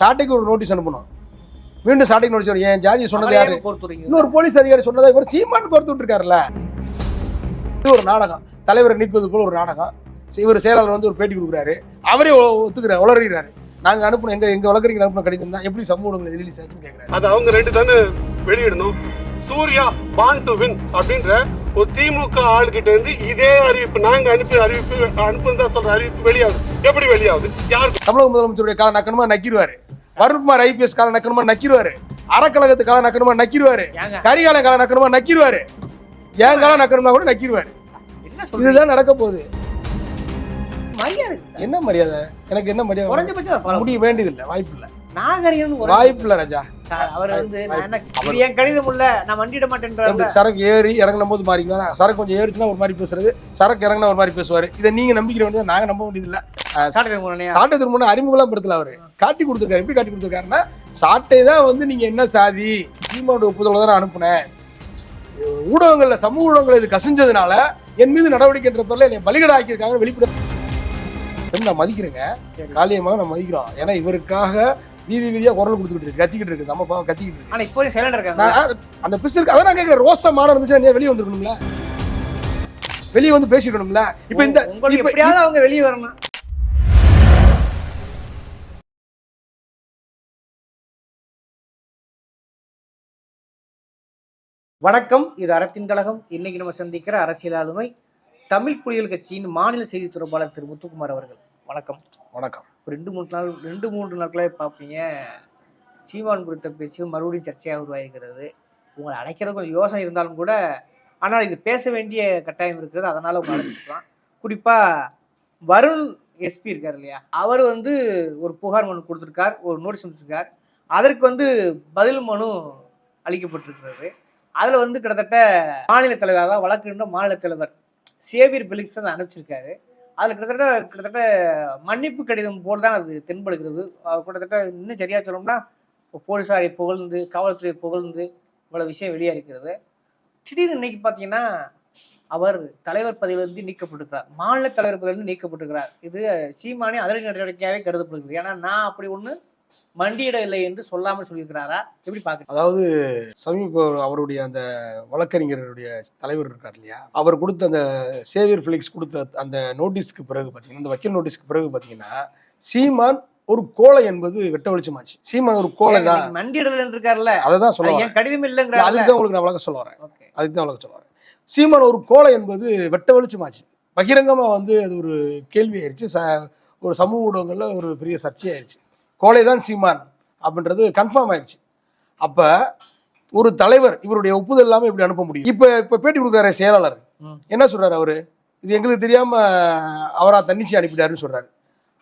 சாட்டைக்கு ஒரு நோட்டீஸ் அனுப்பணும். மீண்டும் சாட்டைக்கு நோட்டீஸ். என் ஜாதி சொன்னது யாரு? இன்னொரு போலீஸ் அதிகாரி சொன்னதை இவர் சீமான் கொடுத்து விட்டுருக்காருல்ல. இது ஒரு நாடகம். தலைவரை நீக்குவது போல ஒரு நாடகம். இவர் செயலாளர் வந்து ஒரு பேட்டி கொடுக்குறாரு. அவரே ஒத்துக்கிறார் உளறுகிறாரு நாங்க அனுப்பணும். எங்க எங்க வழக்கறிஞர் அனுப்பின கடிதம் தான் எப்படி சமூக ஊடகங்களை ரிலீஸ் ஆச்சுன்னு கேட்கிறாரு அது அவங்க ரெண்டு தானே வெளியிடணும். சூர்யா பான் டு வின் அப்படின்ற ஒரு திமுக ஆளுகிட்ட இருந்து இதே அறிவிப்பு நாங்க அனுப்பி அறிவிப்பு அனுப்புன்னு சொல்ற அறிவிப்பு வெளியாகுது. எப்படி வெளியாகுது? யாருக்கு? தமிழக முதலமைச்சருடைய கால நக்கணுமா? நக்கிடுவாரு. வருண்குமார் ஐபிஎஸ் கால நக்கணுமா நக்கிடுவாரு. அறக்கழகத்து கால நக்கணுமா நக்கிடுவாரு. கரிகால கால நக்கணுமா நக்கிடுவாரு. ஏன் காலம் நக்கணுமா கூட நக்கிடுவாரு. இதுதான் நடக்க போகுது. என்ன மரியாதை? எனக்கு என்ன மரியாதை. முடிய வேண்டியதில்லை. வாய்ப்பு இல்லை வாய்ப்பு இல்லை ராஜா. அவர் வந்து இது என் கடிதம் இல்ல நான் வண்டிட மாட்டேன்றாரு எப்படி? சரக்கு ஏறி இறங்கின போது மாறிங்களா சரக்கு கொஞ்சம் ஏறிச்சுன்னா ஒரு மாதிரி பேசுறது. சரக்கு இறங்கினா ஒரு மாதிரி பேசுவாரு. இதை நீங்க நம்பிக்கிற வேண்டியது நாங்க நம்ப சாட்டை முறையா சாட்டை திரும்ப அறிமுகம்லாம் படுத்தல அவரு. காட்டி கொடுத்துருக்காரு. எப்படி காட்டி கொடுத்துருக்காருன்னா சாட்டை தான் வந்து நீங்க என்ன சாதி சீமாவோட ஒப்புதல தான் அனுப்புனேன். ஊடகங்கள்ல சமூக ஊடகங்கள் இது கசிஞ்சதுனால என் மீது நடவடிக்கை என்ற பேர்ல என்னை பலிகடா ஆக்கியிருக்காங்க வெளிப்பட நான் மதிக்கிறேங்க. காளியமாக நான் மதிக்கிறோம். ஏன்னா இவருக்காக வீதி வீதியா குரல் கொடுத்துக்கிட்டு இருக்கு கத்திக்கிட்டு இருக்கு. நம்ம பாவம் கத்திக்கிட்டு இருக்கு. இப்போ சைலண்ட் இருக்காங்க. அந்த பிசிற்கு அதான் நான் கேட்கிறேன் ரோசமான இருந்துச்சு நீ வெளியே வந்திருக்கணும்ல? வெளியே வந்து பேசிக்கணும்ல? இப்ப இந்த எப்படியாவது அவங்க வெளியே வரணும். வணக்கம். இது அறத்தின் கழகம். இன்னைக்கு நம்ம சந்திக்கிற அரசியல் ஆளுமை தமிழ் புலிகள் கட்சியின் மாநில செய்தி தொடர்பாளர் திரு முத்துக்குமார் அவர்கள். வணக்கம். வணக்கம். ரெண்டு மூணு நாள் ரெண்டு மூன்று நாட்களாக பார்ப்பீங்க. சீமான் குறித்த பேச்சு மறுபடியும் சர்ச்சையாக உருவாகிறது. உங்களை அழைக்கிறது கொஞ்சம் யோசனை இருந்தாலும் கூட ஆனால் இது பேச வேண்டிய கட்டாயம் இருக்கிறது. அதனால் உங்களை அழைச்சிக்கலாம் குறிப்பாக வருண் எஸ்பி இருக்கார் இல்லையா? அவர் வந்து ஒரு புகார் மனு கொடுத்துருக்கார் ஒரு நோட்டீஸ் அனுப்பிச்சிருக்கார். அதற்கு வந்து பதில் மனு அளிக்கப்பட்டிருக்கிறது. அதில் வந்து கிட்டத்தட்ட மாநில தலைவராக வழக்கு மாநில தலைவர் சேவியர் பிலிக்ஸ் தான் அனுப்பிச்சிருக்காரு. அதில் கிட்டத்தட்ட கிட்டத்தட்ட மன்னிப்பு கடிதம் போல் தான் அது தென்படுகிறது. கிட்டத்தட்ட இன்னும் சரியாக சொல்லணும்னா போலீஸாரை புகழ்ந்து காவல்துறையை புகழ்ந்து இவ்வளோ விஷயம் வெளியாக இருக்கிறது திடீர்னு இன்னைக்கு பார்த்தீங்கன்னா அவர் தலைவர் பதவியிலிருந்து நீக்கப்பட்டிருக்கிறார். மாநில தலைவர் பதவியிலிருந்து நீக்கப்பட்டிருக்கிறார். இது சீமானி அதிரடி நடவடிக்கையாகவே கருதப்படுகிறது. ஏன்னா நான் அப்படி ஒன்று மண்டியிட இல்லை என்று சொல்லாமல் சொல்லியிருக்கிறாரா? எப்படி பார்க்குறேன் அதாவது சமீப அவருடைய அந்த வழக்கறிஞருடைய தலைவர் இருக்கார் இல்லையா? அவர் கொடுத்த அந்த சேவியர் ஃபிலிக்ஸ் கொடுத்த அந்த நோட்டீஸ்க்கு பிறகு பார்த்தீங்கன்னா இந்த வக்கீல் நோட்டீஸ்க்கு பிறகு பார்த்தீங்கன்னா சீமான் ஒரு கோலை என்பது வெட்ட வெளிச்சமாச்சு. சீமான் ஒரு கோலை தான். மண்டியிடல் இருக்காருல்ல? அதை தான் கடிதம் வரேன். இல்லைங்கிறாரு அதுக்கு தான் உங்களுக்கு நான் விளக்க சொல்ல வரேன். அதுக்கு தான் விளக்க சொல்ல வரேன். சீமான் ஒரு கோலை என்பது வெட்ட வெளிச்சமாச்சு. பகிரங்கமாக வந்து அது ஒரு கேள்வி ஆயிடுச்சு ச ஒரு சமூக ஊடகங்களில் ஒரு பெரிய சர்ச்சையாயிருச்சு. கோலை தான் சீமான் அப்படின்றது கன்ஃபார்ம் ஆயிடுச்சு. அப்போ ஒரு தலைவர் இவருடைய ஒப்புதல் இல்லாமல் இப்படி அனுப்ப முடியும்? இப்போ இப்போ பேட்டி கொடுக்குறாரு செயலாளர். என்ன சொல்றாரு அவரு? இது எங்களுக்கு தெரியாம அவரா தன்னிச்சு அனுப்பிட்டாருன்னு சொல்றாரு.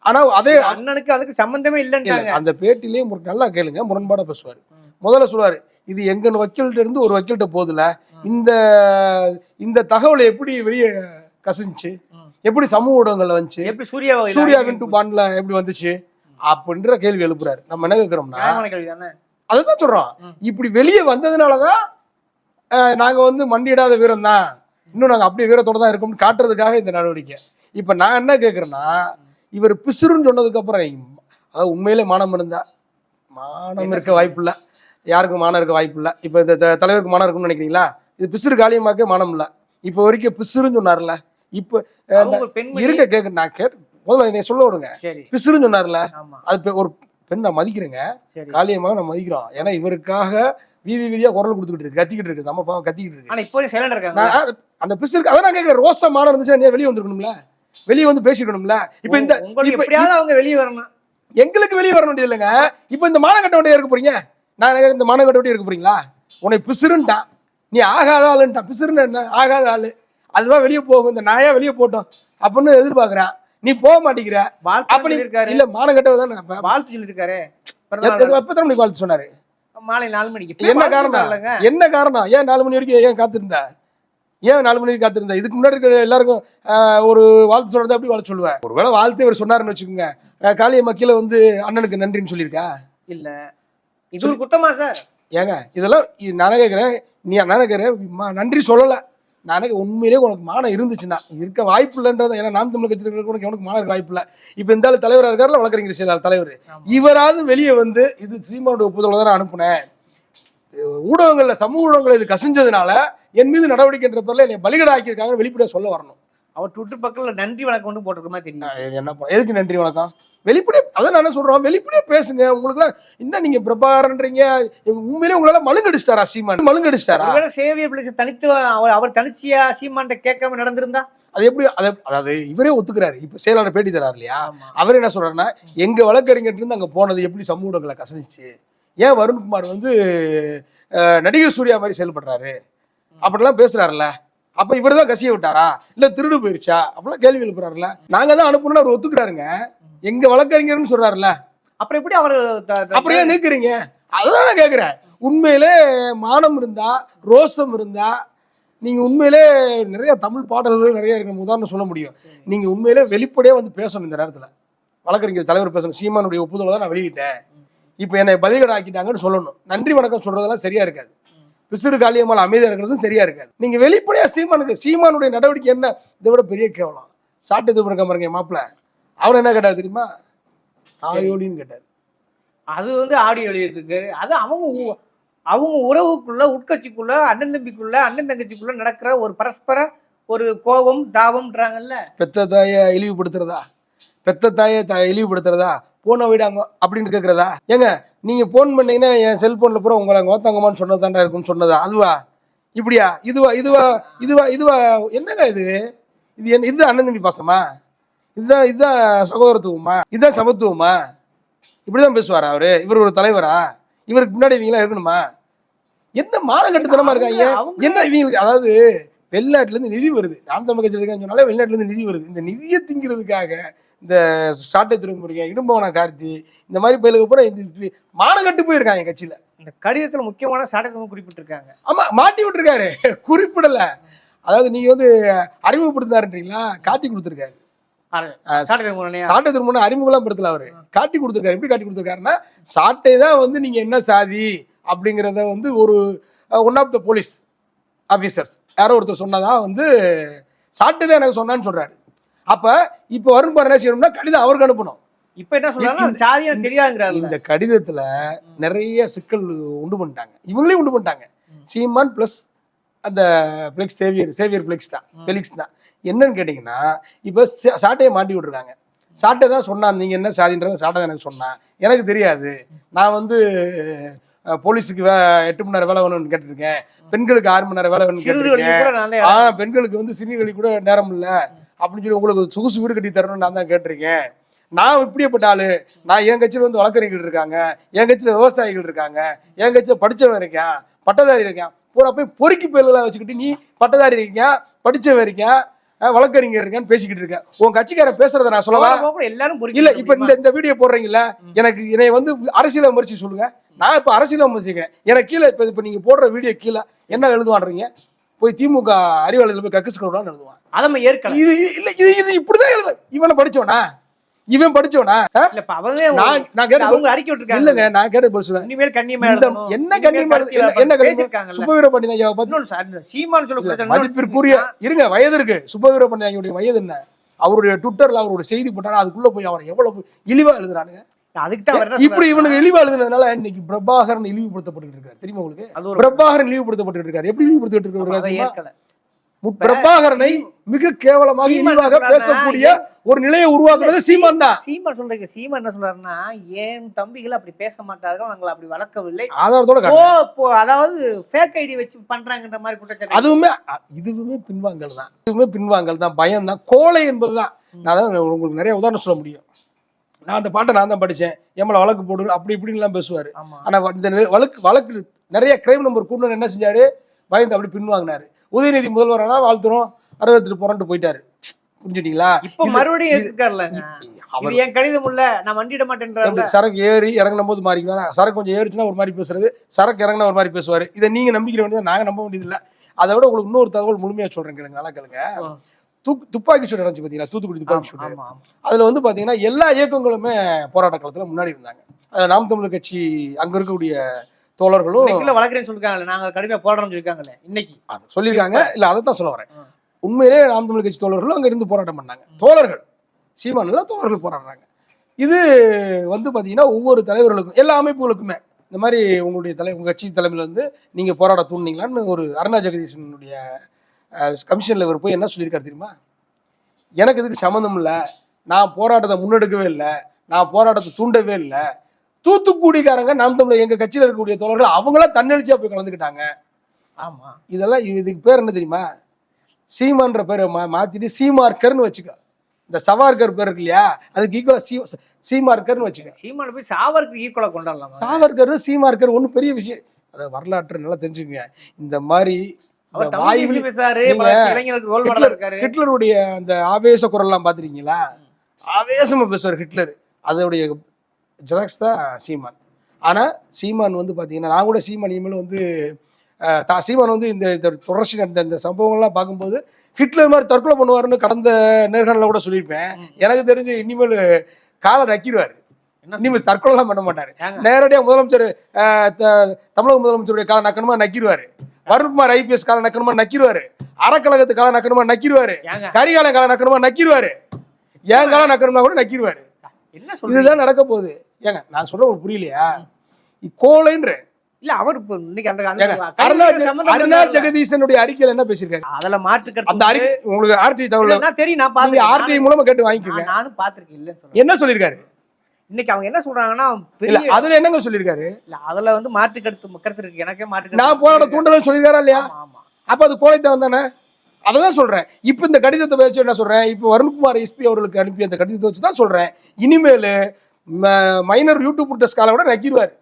ஆனா அதே அண்ணனுக்கு அதுக்கு சம்பந்தமே இல்ல, இல்லைன்ட்டாங்க. அந்த பேட்டிலேயே நல்லா கேளுங்க முரண்பாடா பேசுவாரு. முதல்ல சொல்லுவாரு இது எங்க வக்கீல்கிட்ட இருந்து ஒரு வக்கீல்கிட்ட போகுதுல இந்த இந்த தகவலை எப்படி வெளியே கசிஞ்சுச்சு. எப்படி சமூக ஊடகங்கள்ல வந்துச்சு? எப்படி சூர்யா சூர்யா வின் டு பாண்ட்ல எப்படி வந்துச்சு? அப்படின்ற கேள்வி எழுப்புறாரு. நம்ம என்ன கேட்கிறோம்னா அதுதான் சொல்றோம். இப்படி வெளியே வந்ததுனாலதான் நாங்க வந்து மண்டியிடாத வீரம் தான் இன்னும் நாங்க அப்படியே வீரத்தோட தான் இருக்கோம்னு காட்டுறதுக்காக இந்த நடவடிக்கை. இப்ப நான் என்ன கேட்கறேன்னா இவர் பிசுறுன்னு சொன்னதுக்கு அப்புறம் அதாவது உண்மையிலே மானம் இருந்தா மானம் இருக்க வாய்ப்பு இல்லை யாருக்கும் மானம் இருக்க வாய்ப்பு இல்லை இப்போ இந்த தலைவருக்கு மானம் இருக்கும்னு நினைக்கிறீங்களா? இது பிசுறு காலியமாக்கே மானம் இல்லை. இப்போ வரைக்கும் பிசுறுன்னு சொன்னார்ல. இப்போ இருக்க கேட்க நான் கேட்டு முதல்ல என்னை சொல்ல விடுங்க. பிசுறுன்னு சொன்னார்ல அது ஒரு பெண் நான் மதிக்கிறேங்க. சரி. காளியமாக நம்ம மதிக்கிறோம். ஏன்னா இவருக்காக வீதி வீதியா குரல் கொடுத்துக்கிட்டு இருக்கு கத்திக்கிட்டு இருக்கு நம்ம பாவம் கத்திக்கிட்டு இருக்கு. ஆனா இப்போ சைலண்ட் இருக்காங்க. நான் அந்த பிசுருக்கு அதான் நான் கேட்கிறேன் ரோசமான இருந்துச்சு நீ வெளியே வந்திருக்கணும்ல? வெளியே வந்து பேசிக்கணும்ல? இப்ப இந்த அவங்க வெளியே வரணும். எங்களுக்கு வெளியே வர வேண்டியது இல்லைங்க. இப்ப இந்த மானங்கட்ட வண்டியா இருக்க போறீங்க? நான் இந்த மானங்கட்ட வண்டி இருக்க போறீங்களா? உன்னை பிசுருன்ட்டான் நீ ஆகாத ஆளுன்ட்டான் பிசுருன்னு என்ன? ஆகாத ஆளு. அதுவா வெளியே போகும். இந்த நாயா வெளியே போட்டோம். அப்படின்னு எதிர்பார்க்கறான். நீ போக மாட்டேங்கிற. வாழ்த்து அப்ப நீ சொல்லியிருக்காரு. இல்ல மானங்கட்டவை தான். வாழ்த்து சொல்லியிருக்காரு. எப்ப மணிக்கு வாழ்த்து சொன்னாரு? மாலை நாலு மணிக்கு. என்ன காரணம். என்ன காரணம்? ஏன் நாலு மணி வரைக்கும் ஏன் காத்திருந்த? ஏன் நாலு மணி வரைக்கும் காத்திருந்த? இதுக்கு முன்னாடி இருக்கிற எல்லாருக்கும் ஒரு வாழ்த்து சொல்றது அப்படி வாழ்த்து சொல்லுவேன் ஒருவேளை வாழ்த்து இவர் சொன்னாருன்னு வச்சுக்கோங்க. ஆஹ், காளிய மக்கள வந்து அண்ணனுக்கு நன்றின்னு சொல்லியிருக்கா? இல்ல. இது ஒரு குத்தமா சார்? ஏங்க இதெல்லாம் இது நானே கேட்குறேன் நீ நானே கேட்குறேன் நன்றி சொல்லலை. நான் உண்மையிலேயே உனக்கு மானம் இருந்துச்சுன்னா இருக்க வாய்ப்பு இல்லைன்றது ஏன்னா நாம் தமிழ் கட்சியில் இருக்கிறவனுக்கு எவனுக்கு மானம் இருக்க வாய்ப்பு இல்லை. இப்போ இந்த ஆள் தலைவராக இருக்காருல வழக்கறிஞர் செயலாளர் தலைவர். ஆமா. இவராவது வெளியே வந்து இது சீமானோட ஒப்புதல் தான் அனுப்புனேன். ஊடகங்கள்ல சமூக ஊடகங்கள் இது கசிஞ்சதுனால என் மீது நடவடிக்கைன்ற பேர்ல என்னை பலிகடை ஆக்கியிருக்காங்க வெளிப்படையா சொல்ல வரணும். அவர் ட்விட்டர் பக்கத்துல நன்றி வணக்கம் ஒன்று போட்டிருக்க மாதிரி தெரியும் என்ன எதுக்கு நன்றி வணக்கம்? வெளிப்படையா அதான் நான் என்ன சொல்றோம் வெளிப்படையா பேசுங்க. உங்களுக்குலாம் என்ன நீங்க பிரபாகரன்றீங்க? உண்மையிலே உங்களால மழுங்கடிச்சிட்டாரா சீமான்? மழுங்கடிச்சிட்டாரா? சேவியர் பிள்ளைச்சு தனித்து அவர் அவர் தனிச்சியா சீமான்ட்ட கேட்காம நடந்திருந்தா? அது எப்படி அதை அதாவது இவரே ஒத்துக்கிறாரு. இப்ப செயலாளர் பேட்டி தராரு இல்லையா. அவர் என்ன சொல்றாருன்னா எங்க வழக்கறிஞர் இருந்து அங்க போனது எப்படி சமூக ஊடகங்களை கசனிச்சு ஏன் வருண்குமார் வந்து நடிகர் சூர்யா மாதிரி செயல்படுறாரு? அப்படிலாம் பேசுறாருல்ல. அப்ப இவர் தான் கசிய விட்டாரா? இல்ல திருடு போயிருச்சா? அப்படிலாம் கேள்வி எழுப்புறாருல்ல. நாங்க தான் அனுப்பணும்னு அவர் ஒத்துக்கிறாருங்க எங்க வழக்கறிஞர்னு சொல்றாருல்ல. அப்புறம் எப்படி அவர் ஏன் நிற்கிறீங்க அதுதான் நான் கேட்குறேன் உண்மையிலே மானம் இருந்தா ரோசம் இருந்தா நீங்க உண்மையிலே நிறைய தமிழ் பாடல்கள் நிறைய இருக்கு. உதாரணம் சொல்ல முடியும். நீங்க உண்மையிலே வெளிப்படையா வந்து பேசணும் இந்த நேரத்துல. வழக்கறிஞர் தலைவர் பேசணும். சீமானுடைய ஒப்புதலை தான் நான் வெளியிட்டேன். இப்போ என்னை பலிகடை ஆக்கிட்டாங்கன்னு சொல்லணும். நன்றி வணக்கம் சொல்றதெல்லாம் சரியா இருக்காது. பிசிறு காளியம்மாள் அமைதியா இருக்கிறதும் சரியா இருக்காது. நீங்க வெளிப்படையா சீமானுக்கு சீமானுடைய நடவடிக்கை என்ன? இதை விட பெரிய கேவலம். சாட்டை திருப்பணம் பாருங்க என் மாப்பிள்ள அவர் என்ன கேட்டார் தெரியுமா? ஆயோலின்னு கேட்டார். அது வந்து ஆடியோ எழுதிட்டு அது அவங்க அவங்க உறவுக்குள்ள உட்கட்சிக்குள்ள அண்ணன் தம்பிக்குள்ள அண்ணன் தங்கச்சிக்குள்ள நடக்கிற ஒரு பரஸ்பர ஒரு கோபம் தாபம்ன்றாங்கல்ல. பெத்த தாயை இழிவுபடுத்துறதா? பெத்த தாயை இழிவுபடுத்துறதா? போன விடாங்க அப்படின்னு கேட்குறதா ஏங்க நீங்கள் ஃபோன் பண்ணீங்கன்னா என் செல்ஃபோனில் பூரா உங்களை கோத்தாங்கம்மான்னு சொன்னது தாண்டா இருக்குன்னு சொன்னதா? அதுவா? இப்படியா? இதுவா இதுவா இதுவா இதுவா? என்னங்க இது? இது என்ன இதுதான் அண்ணன் தம்பி பாசமா? இதுதான் இதுதான் சகோதரத்துவமா? இதுதான் சமத்துவமா? இப்படிதான் பேசுவாரா அவரு? இவர் ஒரு தலைவரா? இவருக்கு முன்னாடி இவங்களாம் இருக்கணுமா? என்ன மானகட்டுத்தனமா இருக்காங்க? என்ன இவங்களுக்கு அதாவது வெளிநாட்டுல இருந்து நிதி வருது. நாம் தமிழ் கட்சியில் இருக்கான்னு சொன்னாலே வெளிநாட்டுல இருந்து நிதி வருது. இந்த நிதியை திங்கிறதுக்காக இந்த சாட்டை திரும்புறீங்க இடும்பவன கார்த்தி இந்த மாதிரி பயிலுக்கு பூரா இந்த மானகட்டு போயிருக்காங்க கட்சியில. இந்த கடிதத்துல முக்கியமான சாட்டத்தை குறிப்பிட்டிருக்காங்க. ஆமா மாட்டி விட்டுருக்காரு. குறிப்பிடல. அதாவது நீங்க வந்து அறிமுகப்படுத்தினாருன்றீங்களா? காட்டி கொடுத்துருக்காரு. சாட்டை சாட்டை திருமணம் அறிமுகம்லாம் படுத்தல அவரு. காட்டி கொடுத்துருக்காரு. எப்படி காட்டி கொடுத்துருக்காருன்னா சாட்டை தான் வந்து நீங்க என்ன சாதி அப்படிங்கிறத வந்து ஒரு one of the police officers யாரோ ஒருத்தர் சொன்னதா வந்து சாட்டை தான் எனக்கு சொன்னான்னு சொல்றாரு. அப்ப இப்போ வரும் என்ன செய்யணும்னா கடிதம் அவருக்கு அனுப்பணும். இப்ப என்ன சொல்றாங்க தெரியாதுங்கிறாங்க இந்த கடிதத்துல நிறைய சிக்கல் உண்டு பண்ணிட்டாங்க. இவங்களே உண்டு பண்ணிட்டாங்க. சீமான் பிளஸ் அந்த பிளெக்ஸ் சேவியர் சேவியர் பிளெக்ஸ் தான் பெலிக்ஸ் தான். என்னன்னு கேட்டிங்கன்னா இப்போ சாட்டையை மாட்டி விட்டுருக்காங்க சாட்டை தான் சொன்னான் நீங்கள் என்ன சாதின்றத சாட்டை தான் எனக்கு சொன்னான். எனக்கு தெரியாது. நான் வந்து போலீஸுக்கு எட்டு மணி நேரம் வேலை வேணும்னு கேட்டிருக்கேன். பெண்களுக்கு ஆறு மணி நேரம் வேலை வேணும்னு கேட்டிருக்கேன். ஆ பெண்களுக்கு வந்து சிறுவர்களுக்கு கூட நேரம் இல்லை. அப்படின்னு சொல்லி உங்களுக்கு சொகுசு வீடு கட்டி தரணும்னு நான் தான் கேட்டிருக்கேன். நான் இப்படியேப்பட்ட ஆளு. நான் என் கட்சியில் வந்து வழக்கறிஞர்கள் இருக்காங்க. என் கட்சியில் விவசாயிகள் இருக்காங்க. என் கட்சியில் படிச்சவன் இருக்கான் பட்டதாரி இருக்கான். பூரா போய் பொறுக்கி பயல்களை வச்சுக்கிட்டு நீ பட்டதாரி இருக்கான் படிச்சவன் இருக்கான் வழக்கறிஞர் இருக்கான்னு பேசிக்கிட்டு இருக்கேன் உன் கட்சிக்காரன் பேசுறத நான் சொல்லவா? எல்லாரும் இல்ல இப்ப? இந்த இந்த வீடியோ போடுறீங்கல்ல எனக்கு என்னை வந்து அரசியல் விமர்சி சொல்லுங்க. நான் இப்ப அரசியல் விமர்சிக்கிறேன். எனக்கு கீழே இப்ப இப்ப நீங்க போடுற வீடியோ கீழே என்ன எழுதுவான்றீங்க? போய் திமுக அறிவாளர்கள் போய் கக்கஸ் கொடுறான்னு எழுதுவான். அதை ஏற்கலாம் இது இல்ல இது இது இப்படிதான் எழுது இவனை படிச்சவனா? இவன் படிச்சவனா? நான் நான் கேட்ட அவங்க அறிக்கை விட்டுருக்காங்க. இல்லங்க நான் கேட்ட பதில் சொல்றேன். இனிமேல் கண்ணியமா. என்ன கண்ணியமா என்ன- கண்ணியமா பேசியிருக்காங்கல்ல. சுபவீர பாண்டியன் ஐயாவை பத்தி சீமான் சொல்ல மதிப்பிற்குரிய இருங்க வயது இருக்கு. சுபவீர பாண்டியனுடைய வயது என்ன? அவருடைய ட்விட்டர்ல அவருடைய செய்தி போட்டானா அதுக்குள்ள போய் அவர் எவ்வளவு இழிவா எழுதுறானுங்க. இப்படி இவனுக்கு இழிவா எழுதுனதுனால இன்னைக்கு பிரபாகரன் இழிவுபடுத்தப்பட்டு இருக்காரு. தெரியுமா உங்களுக்கு? பிரபாகரன் இழிவுபடுத்தப்பட்டு இருக்காரு. எப்படி இழிவுபடுத்திட்டு இருக்காரு பிரபாகரனை மிக கேவலமாக சொல்றாருன்னா, பேசக்கூடிய ஒரு நிலையை உருவாக்குறது சீமான் தான். சீமான் சொல்றீங்க சீமான் என்ன சொல்றாருன்னா என் தம்பிகள் அப்படி பேச மாட்டார்கள் நாங்கள் அப்படி வளர்க்கவில்லை. ஆதாரத்தோட அதாவது ஃபேக் ஐடி வச்சு பண்றாங்கன்ற மாதிரி குற்றச்சாட்டு. அதுவுமே இதுவுமே பின்வாங்கல் தான். இதுவுமே பின்வாங்கல் தான் பயம் தான் கோலை என்பதுதான் நான் தான் உங்களுக்கு நிறைய உதாரணம் சொல்ல முடியும். நான் அந்த பாட்டை நான் தான் படிச்சேன். எம்மளை வழக்கு போடு அப்படி இப்படின்லாம் பேசுவாரு. ஆமா. ஆனா இந்த வழக்கு வழக்கு நிறைய கிரைம் நம்பர் கூண்டு என்ன செஞ்சாரு? பயந்து அப்படி பின்வாங்கினாரு. உதயநிதி முதல்வரானா வாழ்த்துறோம். அறுபத்தி புரண்டு போயிட்டாரு. புரிஞ்சுட்டீங்களா? இப்போ மறுபடியும் இருக்காருலங்க அவர் என் கடிதம் இல்ல நான் வண்டிட எப்படி சரக்கு ஏறி இறங்குன போது மாறிக்கலாம் சரக்கு கொஞ்சம் ஏறிச்சுன்னா ஒரு மாதிரி பேசுறது. சரக்கு இறங்குனா ஒரு மாதிரி பேசுவாரு. இதை நீங்க நம்பிக்கிற வேண்டியது நாங்க நம்ப வேண்டியதில்லை. அதை விட உங்களுக்கு இன்னொரு தகவல் முழுமையா சொல்றேன் கேளுங்க. நல்லா கேளுங்க. துப்பாக்கி சூடு நடந்துச்சு பாத்தீங்களா? தூத்துக்குடி துப்பாக்கி சூடு. அதுல வந்து பாத்தீங்கன்னா எல்லா இயக்கங்களுமே போராட்ட காலத்துல முன்னாடி இருந்தாங்க. அதுல நாம் தமிழர் கட்சி அங்க இருக்கக்கூடிய தோழர்களும் வளர்க்குறேன்னு சொல்லிருக்காங்களே நாங்க கடுமையா போராடணும்னு சொல்லிருக்காங்களே இன்னைக்கு. அது சொல்லியிருக்காங்க இல்ல அதை தான் சொல்ல வரேன். ஆ. உண்மையிலே நாம் தமிழ் கட்சி தோழர்களும் அங்க இருந்து போராட்டம் பண்ணாங்க. தோழர்கள் சீமானில் தோழர்கள் போராடுறாங்க. இது வந்து பாத்தீங்கன்னா ஒவ்வொரு தலைவர்களுக்கும் எல்லா அமைப்புகளுக்குமே. இந்த மாதிரி உங்களுடைய தலை உங்க கட்சி தலைமையில இருந்து நீங்க போராட தூண்டிங்களான்னு ஒரு அருணா ஜெகதீசனுடைய கமிஷன்ல இவர் போய் என்ன சொல்லியிருக்காரு தெரியுமா? எனக்கு இதுக்கு சம்மந்தம் இல்லை. நான் போராட்டத்தை முன்னெடுக்கவே இல்லை. நான் போராட்டத்தை தூண்டவே இல்லை. தூத்துக்குடிக்காரங்க நாம் தமிழ் எங்க கட்சியில் இருக்கக்கூடிய தோழர்கள் அவங்களா தன்னெழுச்சியா போய் கலந்துக்கிட்டாங்க. ஆமா. இதெல்லாம் இது- இதுக்கு பேர் என்ன தெரியுமா? சீமான்ற பேரை மா மாத்திட்டு சீமார்க்கர்னு வச்சுக்க. இந்த சவார்கர் பேர் இருக்கு இல்லையா? அதுக்கு ஈக்குவலா சீ சீமார்க்கர்னு வச்சுக்க. சீமான போய் சாவருக்கு ஈக்குவலா கொண்டாடலாம்? சாவர்கர் சீமார்க்கர் ஒன்றும் பெரிய விஷயம் அதை வரலாற்று நல்லா தெரிஞ்சுக்கங்க. இந்த மாதிரி ஹிட்லருடைய அந்த ஆவேச குரல்லாம் பார்த்துருக்கீங்களா ஆவேசமா பேசுவார் ஹிட்லர். அதோடைய ஜெராக்ஸ் தான் சீமான் ஆனா சீமான் வந்து பார்த்தீங்கன்னா நான் கூட சீமான் இனிமேல் வந்து தா சீமான் வந்து இந்த இந்த தொடர்ச்சி நடந்த இந்த சம்பவங்கள்லாம் பார்க்கும்போது ஹிட்லர் மாதிரி தற்கொலை பண்ணுவாருன்னு கடந்த நேர்காணல கூட சொல்லியிருப்பேன். எனக்கு தெரிஞ்சு இனிமேல் காலை நக்கிடுவார். இனிமேல் தற்கொலைலாம் பண்ண மாட்டாரு? நேரடியாக முதலமைச்சர் தமிழக முதலமைச்சருடைய காலை நக்கணுமா நக்கிடுவாரு. வருண்குமார் ஐபிஎஸ் காலை நக்கணுமா நக்கிடுவாரு. அறக்கழகத்து காலை நக்கணுமா நக்கிடுவாரு. ஏங்க? கரிகாலன் காலை நக்கணுமா நக்கிடுவாரு. ஏன் காலை நக்கணுமா கூட நக்கிடுவாரு. இதுதான் நடக்க போகுது. ஏங்க நான் சொல்ற உங்களுக்கு புரியலையா? கோலைன்ற இல்ல அவர் இன்னைக்கு அந்த அருணா இல்ல. ஜெகதீசனுடைய அறிக்கையில என்ன பேசியிருக்காரு? அதுல மாற்று கருத்து அந்த அறிக்கை உங்களுக்கு ஆர்டி தகவல் இல்ல, தெரியும் நான் பாத்துருக்கேன் ஆர்டிஐ மூலமா கேட்டு வாங்கிக்கோங்க. நான் நானும் பாத்திருக்கேன் சொல்றேன். என்ன சொல்லியிருக்காரு? இன்னைக்கு அவங்க என்ன சொல்றாங்கன்னா இல்ல அதுல என்னங்க சொல்லியிருக்காரு? இல்ல அதுல வந்து மாற்று கருத்து கருத்து இருக்கு. எனக்கே மாற்று நான் போராட இருக்கு. தூண்டலும் சொல்லியிருக்காரா இல்லையா? அப்ப அது கோழைத்தனம் தானே? அதை தான் சொல்றேன். இப்போ இந்த கடிதத்தை வச்சு என்ன சொல்றேன்? இப்போ வருண்குமார் எஸ்பி அவர்களுக்கு அனுப்பிய அந்த கடிதத்தை வச்சு தான் சொல்றேன். இனிமேல் மைனர் யூடியூப் புட்டஸ் காலை விட நக்கிடுவார்.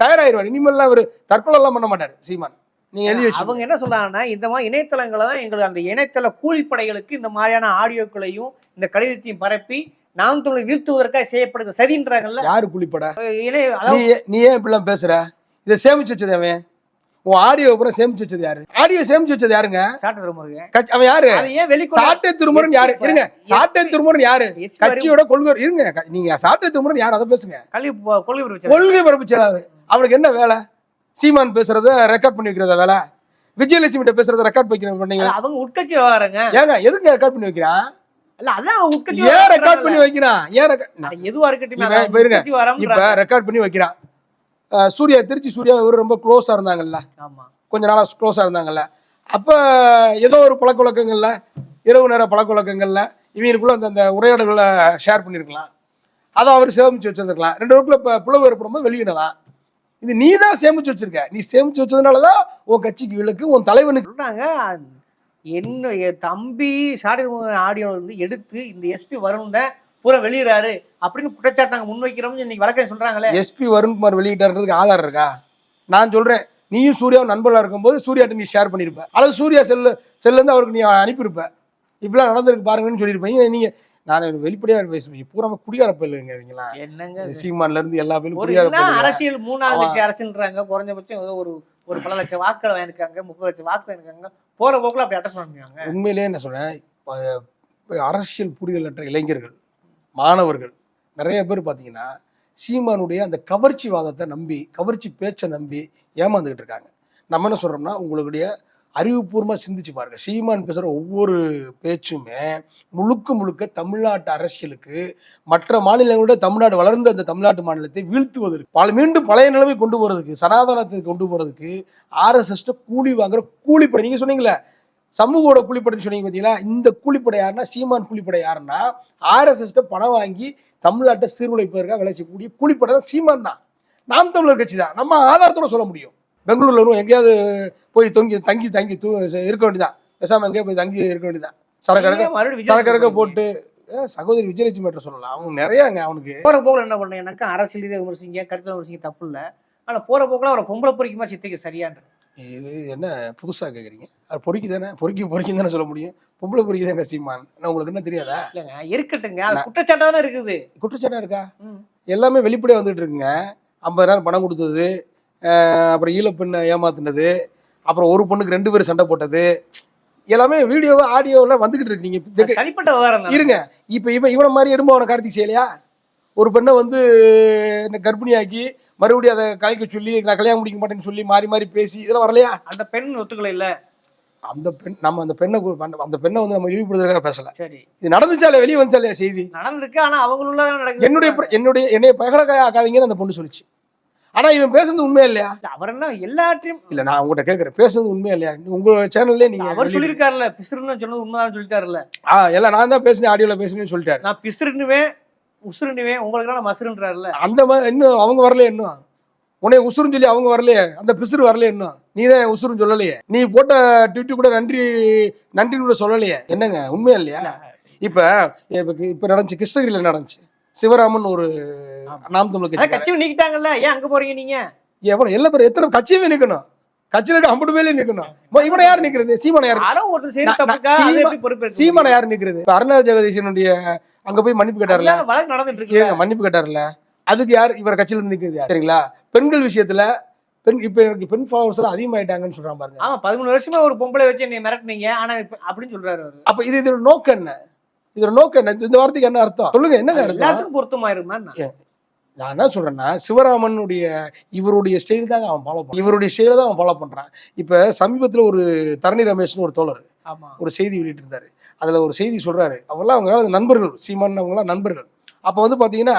தயாராகிடுவார். இனிமேல்லாம் அவர் தற்கொலை எல்லாம் பண்ண மாட்டார் சீமான். நீங்க எழுதி அவங்க என்ன சொல்றாங்கன்னா இந்த மாதிரி இணையதளங்களை தான் எங்களுக்கு அந்த இணையதள கூலிப்படைகளுக்கு இந்த மாதிரியான ஆடியோக்களையும் இந்த கடிதத்தையும் பரப்பி நாம் தமிழ் வீழ்த்துவதற்காக செய்யப்படுகிற சதின்றாங்கல்ல யாரு குளிப்பட இணைய நீ அதாவது ஏன்- நீ ஏன் இப்படிலாம் பேசுற? இதை சேமிச்சு வச்சது அவன். உன் ஆடியோ அப்புறம் சேமிச்சு வச்சது யாரு? ஆடியோ சேமிச்சு வச்சது யாருங்க? சாட்டு திருமுருகன். கட்சி- அவன் யாரு? சாட்டை திருமுருகன் யாரு? இருங்க. சாட்டை திருமுருகன் யாரு? கட்சியோட கொள்கை இருங்க. நீங்க சாட்டை திருமுருகன் யார்? அதை பேசுங்க. கொள்கை பரப்புச்சாரு அவனுக்கு என்ன வேலை? சீமான் பேசுறத ரெக்கார்ட் பண்ணி வைக்கிறத வேலை? விஜயலட்சுமி கிட்ட பேசுறத ரெக்கார்ட் பண்ணி பண்ணீங்க அவங்க உட்கட்சி விவகாரங்க. ஏங்க எதுக்கு ரெக்கார்ட் பண்ணி வைக்கிறான் ஏன் ரெக்கார்ட் பண்ணி வைக்கிறான் ஏன் எதுவா இருக்கட்டும் இப்ப ரெக்கார்ட் பண்ணி வைக்கிறான் சூர்யா திருச்சி சூர்யா இவரு ரொம்ப க்ளோஸா இருந்தாங்கல்ல. ஆமா. கொஞ்ச நாளா க்ளோஸா இருந்தாங்கல்ல. அப்ப ஏதோ ஒரு பழக்க வழக்கங்கள்ல இரவு நேர பழக்க வழக்கங்கள்ல இவங்களுக்குள்ள அந்த அந்த உரையாடல்களை ஷேர் பண்ணியிருக்கலாம் அதை அவர் சேமிச்சு வச்சிருந்துருக்கலாம். ரெண்டு பேருக்குள்ள இப்போ பிளவு ஏற்படும்போது வெளியிடலாம் இது நீ தான் சேமிச்சு வச்சிருக்க. நீ சேமிச்சு வச்சதுனால தான் உன் கட்சிக்கு விளக்கு உன் தலைவனுக்கு சொல்றாங்க. என்ன என் தம்பி சாடி ஆடியோ வந்து எடுத்து இந்த எஸ்பி வருண்ட பூரா வெளியிறாரு. அப்படின்னு குற்றச்சாட்டாங்க முன்வைக்கிறோம்னு இன்னைக்கு வழக்கம் சொல்றாங்களே. எஸ்பி வருண்குமார் வெளியிட்டாருன்றதுக்கு ஆதாரம் இருக்கா? நான் சொல்றேன் நீயும் சூர்யாவும் நண்பர்களா இருக்கும்போது சூர்யாட்ட நீ ஷேர் பண்ணியிருப்ப அல்லது சூர்யா செல்லு செல்லேருந்து அவருக்கு நீ அனுப்பியிருப்ப. இப்படிலாம் நடந்திருக்கு பாருங்கன்னு சொல்லியிருப்பீங்க நீங்க நான் வெளிப்படையா பேசுவேன். பூரா குடியார பயிலுங்க இவங்கலாம் என்னங்க? சீமான்ல இருந்து எல்லா பேரும் குடியார அரசியல் மூணாவது அவன் கட்சி அரசியல்ன்றாங்க குறைஞ்சபட்சம் ஏதோ ஒரு ஒரு பல லட்சம் வாக்குகள் வாங்கிருக்காங்க முப்பது லட்சம் வாக்கு வாங்கிருக்காங்க போற போக்குல அப்படி அட்டன் பண்ணுவாங்க உண்மையிலேயே என்ன சொல்றேன் அரசியல் புரிதலற்ற இளைஞர்கள் மாணவர்கள். நிறைய பேர் பார்த்தீங்கன்னா சீமானுடைய அந்த கவர்ச்சிவாதத்தை நம்பி கவர்ச்சி பேச்சை நம்பி ஏமாந்துக்கிட்டு இருக்காங்க. நம்ம என்ன சொல்கிறோம்னா உங்களுடைய அறிவுபூர்வமாக சிந்திச்சு பாருங்கள் சீமான் பேசுகிற ஒவ்வொரு பேச்சுமே முழுக்க முழுக்க தமிழ்நாட்டு அரசியலுக்கு மற்ற மாநிலங்களோட தமிழ்நாடு வளர்ந்த அந்த தமிழ்நாட்டு மாநிலத்தை வீழ்த்துவதற்கு பல மீண்டும் பழைய நிலைமை கொண்டு போகிறதுக்கு சனாதனத்துக்கு கொண்டு போகிறதுக்கு ஆர்எஸ்எஸ்ட்டை கூலி வாங்குற கூலிப்படை நீங்கள் சொன்னீங்களே சமூகோட கூலிப்படைன்னு சொன்னீங்க பார்த்தீங்களா இந்த கூலிப்படை யாருன்னா சீமான் கூலிப்படை யாருன்னா ஆர்எஸ்எஸ்ட்ட பணம் வாங்கி தமிழ்நாட்டை சீர்குலைப்பதற்காக வேலை செய்யக்கூடிய கூலிப்படை தான் சீமான் தான். நாம் தமிழர் கட்சி தான். நம்ம ஆதாரத்தோட சொல்ல முடியும். பெங்களூர்ல வரும் எங்கேயாவது போய் தொங்கி தங்கி தங்கி தூ இருக்க வேண்டியதான் பேசாம எங்கேயோ போய் தங்கி இருக்க வேண்டியதான் சரக்கரக்க சரக்கரக்க. போட்டு சகோதரி விஜயலட்சுமி மேட்ட சொல்லலாம். அவங்க நிறையாங்க அவனுக்கு. போற போக்குல என்ன பண்ணீங்கன்னாக்கா அரசியல் ரீதியாக விமர்சிங்க கருத்து விமர்சிங்க தப்பு இல்ல. ஆனா போற போக்குல அவரை பொம்பளை பொறிக்குமா சித்திக்க சரியான்ற இது என்ன புதுசா கேக்குறீங்க? அது பொறுக்கி தானே பொறுக்கி பொறுக்கி தானே சொல்ல முடியும்? பொம்பளை பொறுக்கி தாங்க சீமான். நான் உங்களுக்கு என்ன தெரியாதா? இல்லைங்க இருக்கட்டுங்க அது குற்றச்சாட்டா தானே இருக்குது. குற்றச்சாட்டா இருக்கா. எல்லாமே வெளிப்படையாக வந்துட்டு இருக்குங்க. ஐம்பதாயிரம் பணம் கொடுத்தது அப்புறம் ஈழப்பெண்ணை ஏமாத்துனது அப்புறம் ஒரு பொண்ணுக்கு ரெண்டு பேரும் சண்டை போட்டது. எல்லாமே வீடியோவா ஆடியோவில் வந்துகிட்டு இருக்கு. நீங்க அது செக்க- தனிப்பட்ட இருங்க. இப்போ இவன் இவனை மாதிரி எறும்பு அவனை கார்த்திக் செய்யலையா? ஒரு பெண்ணை வந்து என்ன கர்ப்பிணியாக்கி மறுபடியும் அதை கலைக்க சொல்லி நான் கல்யாணம் முடிக்க மாட்டேன்னு சொல்லி மாறி மாறி பேசி இதெல்லாம் வரலையா? அந்த பெண் ஒத்துக்கல இல்ல. அந்த பெண் நம்ம அந்த பெண்ணை அந்த- பெண்ணை வந்து நம்ம இழிவுபடுத்துறதுக்காக பேசல. சரி. இது நடந்துச்சாலே வெளியே வந்துச்சாலே செய்தி? நடந்திருக்கு ஆனா அவங்களுள்ள நடக்குது? என்னுடைய என்னுடைய என்னைய பகலக்காய ஆக்காதீங்கன்னு அந்த பொண்ணு சொல்லிச்சு. ஆனா இவன் பேசுறது உண்மையா இல்லையா? இல்ல, அவர் என்ன எல்லாத்தையும் இல்ல நான் உங்ககிட்ட கேக்குறேன். பேசுறது உண்மையா இல்லையா? உங்க சேனல்லே நீங்க அவர் சொல்லியிருக்காருல்ல பிசுறுன்னு சொன்னது உண்மைதான் சொல்லிட்டாருல்ல. ஆ எல்லாம் நான் தான் பேசினேன் ஆடியோல பேசினேன்னு சொல்லிட்டாரு. நான் பிசுறுன்னுவேன் உசுறுன்னுவேன் உங்களுக்கு நான் மசுறுன்றாருல்ல அந்த மாதிரி இன்னும் அவங்க வரல இன்னும். உன்னை உசுருன்னு சொல்லி அவங்க வரலையே அந்த பிசுறு வரல இன்னும். நீ தான் உசுருன்னு சொல்லலையே. நீ போட்ட டியூட்டி கூட நன்றி நன்றின்னு கூட சொல்லலையே. என்னங்க உண்மையா இல்லையா? இப்ப இப்ப நடந்துச்சு கிருஷ்ணகிரியில நடந்துச்சு. சிவராமன் ஒரு நாம் தமிழ் கட்சி நீக்கிட்டாங்கல்ல. ஏன் அங்க போறீங்க நீங்க? எவ்வளவு எல்லா பேரும் எத்தனை கட்சியுமே நிக்கணும். கட்சியில ஐம்பது பேர்லயும் நிக்கணும். இவனை யார் நிக்கிறது? சீமானை யார் சீமானை யார் நிக்கிறது? அருணா ஜெகதீசனுடைய அங்க போய் மன்னிப்பு கேட்டார்ல. மன்னிப்பு கேட்டார்ல. அதுக்கு யார் இவர் கட்சியில இருந்து நிக்கிறது சரிங்களா? பெண்கள் விஷயத்துல பெண் இப்ப எனக்கு பெண் ஃபாலோவர்ஸ் எல்லாம் அதிகமாயிட்டாங்கன்னு சொல்றான் பாருங்க. ஆமா பதிமூணு வருஷமா ஒரு பொம்பளை வச்சு என்னை மிரட்டுனீங்க. ஆனா இப்ப அப்படின்னு சொல்றாரு அவரு. அப்ப இது இதோட நோக்கம் என்ன? இதோட நோக்கம் என்ன? இந்த வார்த்தைக்கு என்ன அர்த்தம்? சொல்லுங்க என்னங்க அர்த்தம்? எல்லாத்துக்கும் பொருத்தமாயிருமா நான் என்ன சொல்றேன்னா சிவராமனுடைய இவருடைய ஸ்டைல் தாங்க அவன் ஃபாலோ பண்ண இவருடைய ஸ்டைல தான் அவன் ஃபாலோ பண்றான். இப்ப சமீபத்துல ஒரு தரணி ரமேஷ்னு ஒரு தோழர் ஆமா. ஒரு செய்தி வெளியிட்டிருந்தாரு. அதில் ஒரு செய்தி சொல்கிறாரு அவங்களாம் அவங்க நண்பர்கள் சீமான் அவங்களாம் நண்பர்கள். அப்போ வந்து பார்த்தீங்கன்னா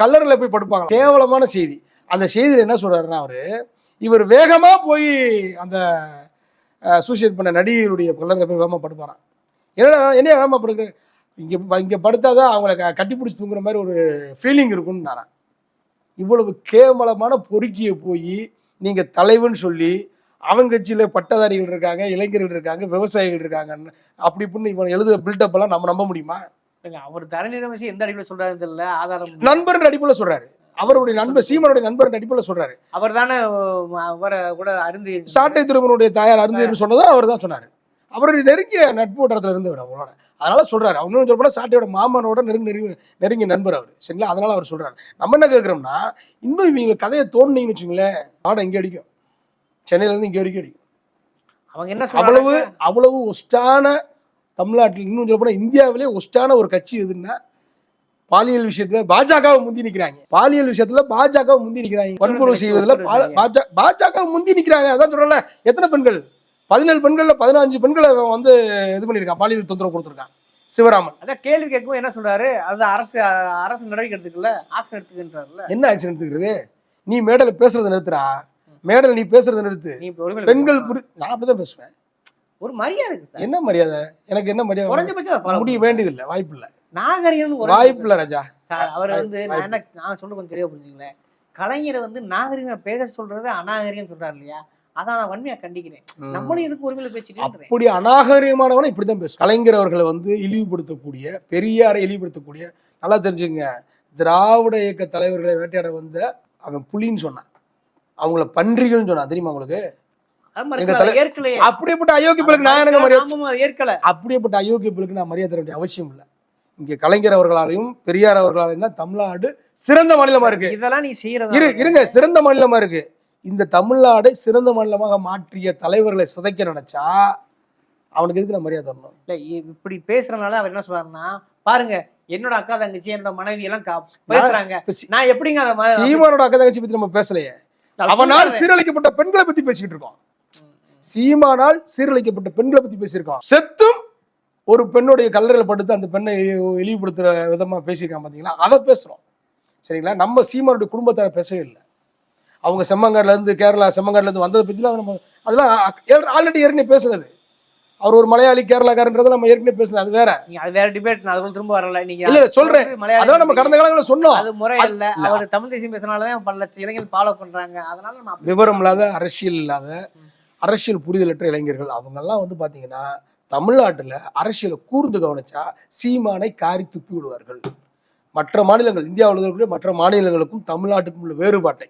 கல்லறையில் போய் படுப்பாங்க. கேவலமான செய்தி. அந்த செய்தியில் என்ன சொல்கிறாருன்னா அவர் இவர் வேகமாக போய் அந்த சூசைட் பண்ண நடிகைகளுடைய கல்லறையில் போய் வேகமாக படுப்பாராம். என்னடா என்னையா வேகமாக படுக்கிற? இங்கே இங்கே படுத்தா தான் அவங்கள க- கட்டி பிடிச்சி தூங்குற மாதிரி ஒரு ஃபீலிங் இருக்கும்னு நாரான் இவ்வளவு கேவலமான பொறுக்கியை போய் நீங்கள் தலைவன் சொல்லி அவங்க கட்சியில் பட்டதாரிகள் இருக்காங்க இளைஞர்கள் இருக்காங்க விவசாயிகள் இருக்காங்கன்னு அப்படி இப்படின்னு இவன் எழுதுற பில்டப் எல்லாம் நம்ம நம்ப முடியுமா? அவர் தரணி ரமேஷ் எந்த அடிப்படையில் சொல்றாருன்னு தெரியல ஆதாரம் நண்பர் அடிப்புல சொல்றாரு. அவருடைய நண்பர் சீமானுடைய நண்பர் அடிப்புல சொல்றாரு. அவர் தானே அவரை கூட அருந்து சாட்டை திருமனுடைய தாயார் அருந்தேன்னு சொன்னதும் அவர் தான் சொன்னாரு. அவருடைய நெருங்கிய நட்பு வட்டாரத்தில் இருந்தவர் அவங்களோட அதனால சொல்றாரு. அவர் இன்னும் சொல்ல சாட்டையோட மாமனோட நெருங்கி நெருங்கி நெருங்கிய நண்பர் அவர். சரிங்களா? அதனால அவர் சொல்றாரு. நம்ம என்ன கேட்குறோம்னா இன்னும் இவங்க கதையை தோணுனீங்கன்னு வச்சுங்களேன் ஆடம் இங்கே அடிக்கும். சென்னையில இருந்து இங்கே வரைக்கும் அடிக்கும். அவங்க என்ன அவ்வளவு அவ்வளவு ஒஸ்டான தமிழ்நாட்டில் இன்னும் சொல்ல போனா இந்தியாவிலே ஒஸ்டான ஒரு கட்சி எதுன்னா பாலியல் விஷயத்துல பாஜகவை முந்தி நிக்கிறாங்க. பாலியல் விஷயத்துல பாஜகவை முந்தி நிக்கிறாங்க. வன்முறை செய்வதில் பாஜக முந்தி நிக்கிறாங்க. அதான் சொல்றேன்ல எத்தனை பெண்கள்? பதினேழு பெண்கள்ல பதினஞ்சு பெண்களை வந்து இது பண்ணியிருக்கான் பாலியல் தொந்தரவு கொடுத்துருக்கான். சிவராமன். அதான் கேள்வி கேட்கும் என்ன சொல்றாரு? அது அரசு அரசு நடவடிக்கை எடுத்துக்கல ஆக்ஷன் எடுத்துக்கின்றாருல என்ன ஆக்ஷன் எடுத்துக்கிறது? நீ மேடையில் பேசுறதை நிறுத்துறா மேடையில் நீ பேசுறதை நிறுத்து. பெண்கள். புரி நான் அப்படிதான் பேசுவேன். ஒரு மரியாதை என்ன மரியாதை? எனக்கு என்ன மரியாதை? முடிய. வேண்டியதில்லை வாய்ப்பு இல்லை நாகரிகம்னு ஒரு வாய்ப்பு இல்லை ராஜா. அவர் வந்து நான் என்ன நான் சொல்ல கொஞ்சம் தெரிய புரிஞ்சுங்களேன் கலைஞரை வந்து நாகரிகம் பேச சொல்றது அநாகரிகம் சொல்றாரு இல்லையா? அதான் நான் வன்மையா கண்டிக்கிறேன். நம்மளும் எதுக்கு உரிமையில பேசிட்டு அப்படி அநாகரிகமானவனை இப்படிதான் பேசும் கலைஞர் அவர்களை வந்து இழிவுபடுத்தக்கூடிய பெரியாரை இழிவுபடுத்தக்கூடிய நல்லா தெரிஞ்சுங்க திராவிட இயக்க தலைவர்களை வேட்டையாட வந்த அவன் புலின்னு சொன்னான். அவங்கள பன்றிகள்னு சொன்னான். தெரியுமா உங்களுக்கு? அப்படியேப்பட்ட அயோக்கிய பிள்ளைக்கு நான் எனக்கு மரியாதை அப்படியேப்பட்ட அயோக்கிய பிள்ளைக்கு நான் மரியாதை தர வேண்டிய அவசியம் இல்லை. இங்க கலைஞர் அவர்களாலையும் பெரியார் அவர்களாலையும் தான் தமிழ்நாடு சிறந்த மாநிலமா இருக்கு. இதெல்லாம் நீ செய்யறதா? இரு இருங்க சிறந்த மாநிலமா இருக்கு. இந்த தமிழ்நாடை சிறந்த மாநிலமாக மாற்றிய தலைவர்களை சிதைக்க நினைச்சா அவனுக்கு எதுக்கு நான் மரியாதை தரணும்? இல்ல இப்படி பேசுறதுனால அவர் என்ன சொல்றாருன்னா பாருங்க என்னோட அக்கா தங்கச்சி என்னோட மனைவி எல்லாம் பேசுறாங்க. நான் எப்படிங்க அதை சீமானோட அக்கா தங்கச்சி பத்தி நம்ம பேசலையே. அவனால். சீரழிக்கப்பட்ட பெண்களை பத்தி பேசிக்கிட்டு இருக்கோம். சீமானால் சீரழிக்கப்பட்ட பெண்களை பத்தி பேசியிருக்கோம். செத்தும் ஒரு பெண்ணுடைய கல்லறையில் படுத்து அந்த பெண்ணை இழி- இழிவுபடுத்துற விதமா பேசியிருக்கான் பாத்தீங்களா? அதை பேசுறோம். சரிங்களா? நம்ம சீமானுடைய குடும்பத்தார பேசவே இல்லை. அவங்க செம்மங்காடுல இருந்து கேரளா செம்மங்காடுல இருந்து வந்ததை பத்திலாம் நம்ம அதெல்லாம் ஆல்ரெடி ஏற்கனவே பேசுனது. அவர் ஒரு மலையாளி கேரளாக்காரன்றதை நம்ம ஏற்கனவே பேசுனது. அது வேற. அது வேற டிபேட் நான் அதுக்குள்ள திரும்ப வரல. நீங்க இல்ல, சொல்றேன். அதான் நம்ம கடந்த காலங்களில் சொன்னோம். அது முறை இல்ல. அவர் தமிழ் தேசியம் பேசுறதுனாலதான் பல லட்சம் இளைஞர்கள் ஃபாலோ பண்றாங்க. அதனால விவரம் இல்லாத அரசியல் இல்லாத அரசியல் புரிதலற்ற இளைஞர்கள் அவங்கெல்லாம் வந்து பார்த்தீங்கன்னா தமிழ்நாட்டில் அரசியலை கூர்ந்து கவனிச்சா சீமானை காரி துப்பி விடுவார்கள். மற்ற மாநிலங்கள் இந்தியாவில் இருக்கக்கூடிய மற்ற மாநிலங்களுக்கும் தமிழ்நாட்டுக்கும் உள்ள வேறுபாட்டை.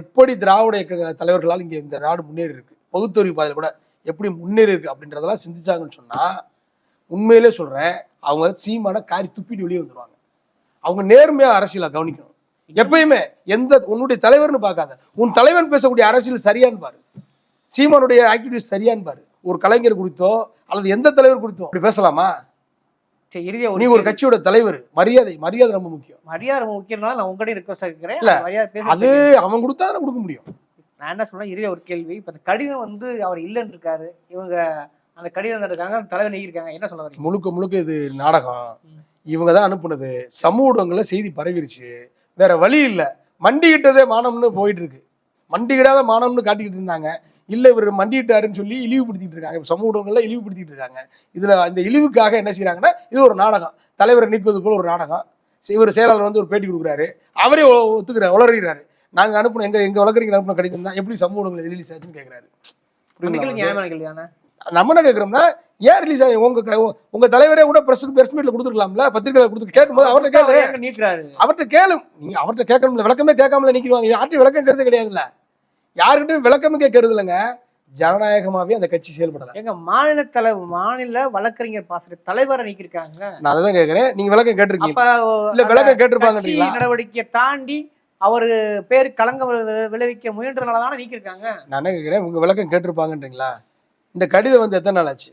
எப்படி திராவிட இயக்க தலைவர்களால் இங்கே இந்த நாடு முன்னேறி இருக்கு? பகுத்தறிவு பாதையில் கூட எப்படி முன்னேறி இருக்கு அப்படின்றதெல்லாம் சிந்திச்சாங்கன்னு சொன்னால் உண்மையிலே சொல்கிறேன் அவங்க சீமானை காரி துப்பிட்டு வெளியே வந்துடுவாங்க அவங்க நேர்மையாக அரசியலை கவனிக்கணும். எப்பயுமே எந்த உன்னுடைய தலைவர்னு பார்க்காத உன் தலைவன் பேசக்கூடிய அரசியல் சரியான்னு பாரு. சீமானுடைய ஆக்டிவிட்டிஸ் சரியான்னு பாரு. ஒரு கலைஞர் குறித்தோ அல்லது எந்த தலைவர் குறித்தோ அப்படி பேசலாமா? நீ ஒரு கட்சியோட தலைவர் மரியாதை மரியாதை ரொம்ப முக்கியம். மரியாதை ரொம்ப முக்கியம்னால நான் உங்ககிட்ட ரிக்வஸ்ட் இருக்கிறேன் இல்ல, மரியாதை அது அவன் கொடுத்தா கொடுக்க முடியும். நான் என்ன சொல்றேன் இறுதியா ஒரு கேள்வி. இப்ப அந்த கடிதம் வந்து அவர் இல்லைன்னு இருக்காரு. இவங்க அந்த கடிதம் இருக்காங்க அந்த தலைவர் நீக்கிருக்காங்க என்ன சொல்ல வரீங்க? முழுக்க முழுக்க இது நாடகம். இவங்க தான் அனுப்புனது. சமூக ஊடகங்கள்ல செய்தி பரவிருச்சு. வேற வழி இல்லை. மண்டிக்கிட்டதே மானம்னு போயிட்டு இருக்கு. மண்டிக்கிடாத மானம்னு காட்டிக்கிட்டு இருந்தாங்க. இல்லை இவர் மண்டிட்டாருன்னு சொல்லி இழிவுபடுத்திட்டு இருக்காங்க சமூக ஊடகங்கள்ல இழிவுபடுத்திட்டு இருக்காங்க இதுல அந்த இழிவுக்காக என்ன செய்றாங்கன்னா இது ஒரு நாடகம். தலைவரை நீக்குவது போல ஒரு நாடகம். இவர் செயலாளர் வந்து ஒரு பேட்டி கொடுக்குறாரு. அவரே ஒத்துக்கிறார் உளறுகிறாரு நாங்க அனுப்புன எங்க எங்க வழக்கறிஞர் அனுப்புன கடிதம் தான் எப்படி சமூக ஊடகங்கள் ரிலீஸ் ஆச்சுன்னு கேட்கிறாரு புரியுங்களா நம்ம என்ன கேட்குறோம்னா ஏன் ரிலீஸ் ஆகி உங்க உங்க தலைவரே கூட பிரஸ் பிரஸ் மீட்ல கொடுத்துருக்கலாம்ல? பத்திரிகையில கொடுத்து கேட்கும்போது அவர்கிட்ட கேளு. அவர்கிட்ட கேளு. நீங்க அவர்கிட்ட கேட்கணும்ல விளக்கமே கேட்காமல நிற்கிறாங்க யார்ட்டும் விளக்கம் கேட்கறது கிடையாதுல்ல. யாருக்கிட்டையும் விளக்கமே கேட்கறது இல்லைங்க ஜனநாயகமாவே அந்த கட்சி செயல்படல. எங்க மாநில தலைவர் மாநில வழக்கறிஞர் பாசறை தலைவரை நீக்கிருக்காங்க நான் அதை தான் கேட்கறேன். நீங்க விளக்கம் கேட்டிருக்கீங்க. இல்ல விளக்கம் கட்சி கேட்டிருப்பாங்கன்றீங்களா நடவடிக்கையை தாண்டி அவர் பேர் களங்க வி- விளைவிக்க முயன்றனால தானே நீக்கிருக்காங்க. நான் என்ன கேட்கறேன்? உங்க விளக்கம் கேட்டிருப்பாங்கன்றீங்களா? இந்த கடிதம் வந்து எத்தனை நாள் ஆச்சு?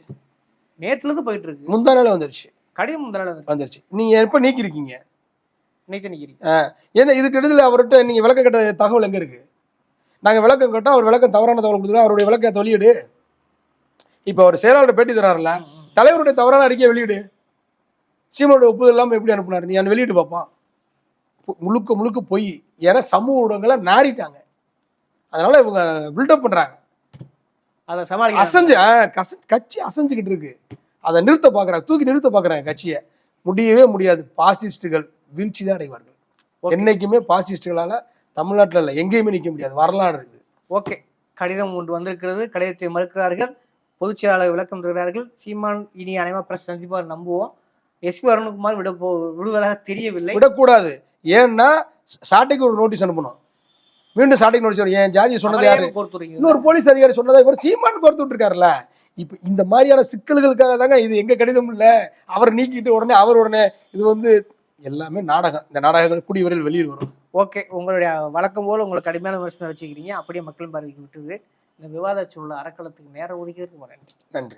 நேத்துல இருந்து போயிட்டு இருக்கு முந்தா நாள் வந்துருச்சு. கடிதம் முதல்ல வந்துருச்சு. நீங்க எப்ப நீக்கிருக்கீங்க? நேத்து நீக்கிறீங்க ஏன்னா இதுக்கு இடையில அவர்கிட்ட நீங்க விளக்கம் கேட்ட தகவல் எங்க இருக்கு? நாங்க விளக்கம் கேட்டோம் அவர் விளக்கம் தவறான தகவல் கொடுத்துருவோம் அவருடைய விளக்கத்தை வெளியிடு? இப்போ அவர் செயலாளர் பேட்டி தராருல தலைவருடைய தவறான அறிக்கையை வெளியிடு. சீமனுடைய ஒப்புதல் இல்லாமல் எப்படி அனுப்புனாரு? நீ அந்த வெளியிட்டு பார்ப்பான் முழுக்க முழுக்க பொய். ஏன்னா சமூக ஊடகங்களை நாறிட்டாங்க. அதனால இவங்க பில்டப் பண்றாங்க. அதை அசைஞ்சு கச கட்சி அசைஞ்சுக்கிட்டு இருக்கு. அதை நிறுத்த பார்க்குறாங்க தூக்கி நிறுத்த பார்க்குறாங்க கட்சியை. முடியவே முடியாது. பாசிஸ்டுகள் வீழ்ச்சி தான் அடைவார்கள். என்னைக்குமே பாசிஸ்டுகளால தமிழ்நாட்டில் இல்லை எங்கேயுமே நிற்க முடியாது. வரலாறு இருக்குது. ஓகே. கடிதம் ஒன்று வந்திருக்கிறது. கடிதத்தை மறுக்கிறார்கள். பொதுச் செயலாளர் விளக்கம் தருகிறார்கள். சீமான் இனி அனைவா பிரஸ் சந்திப்பார் நம்புவோம். எஸ்பி அருண்குமார் விட போ விடுவதாக தெரியவில்லை. விடக்கூடாது. ஏன்னா சாட்டைக்கு ஒரு நோட்டீஸ் அனுப்பணும். மீண்டும் சாட்டைக்கு நோட்டீஸ் என் ஜாதியை சொன்னது யாரு. இன்னொரு போலீஸ் அதிகாரி சொன்னதை இவர் சீமான் கோர்த்து விட்டுருக்காருல்ல. இப்போ இந்த மாதிரியான சிக்கல்களுக்காக தாங்க இது எங்க கடிதம் இல்லை. அவர் நீக்கிட்டு உடனே அவர் உடனே இது வந்து எல்லாமே நாடகம். இந்த நாடகங்கள் கூடிய விரைவில் வெளியில் வரும். ஓகே உங்களுடைய வழக்கம் போல் உங்களுக்கு கடுமையான விமர்சனம் வச்சுக்கிறீங்க. அப்படியே மக்கள் பார்வைக்கு விட்டுரு இந்த விவாத சூழல் அறக்களத்துக்கு நேரம் ஒதுக்கிறதுக்கு வரேன் நன்றி.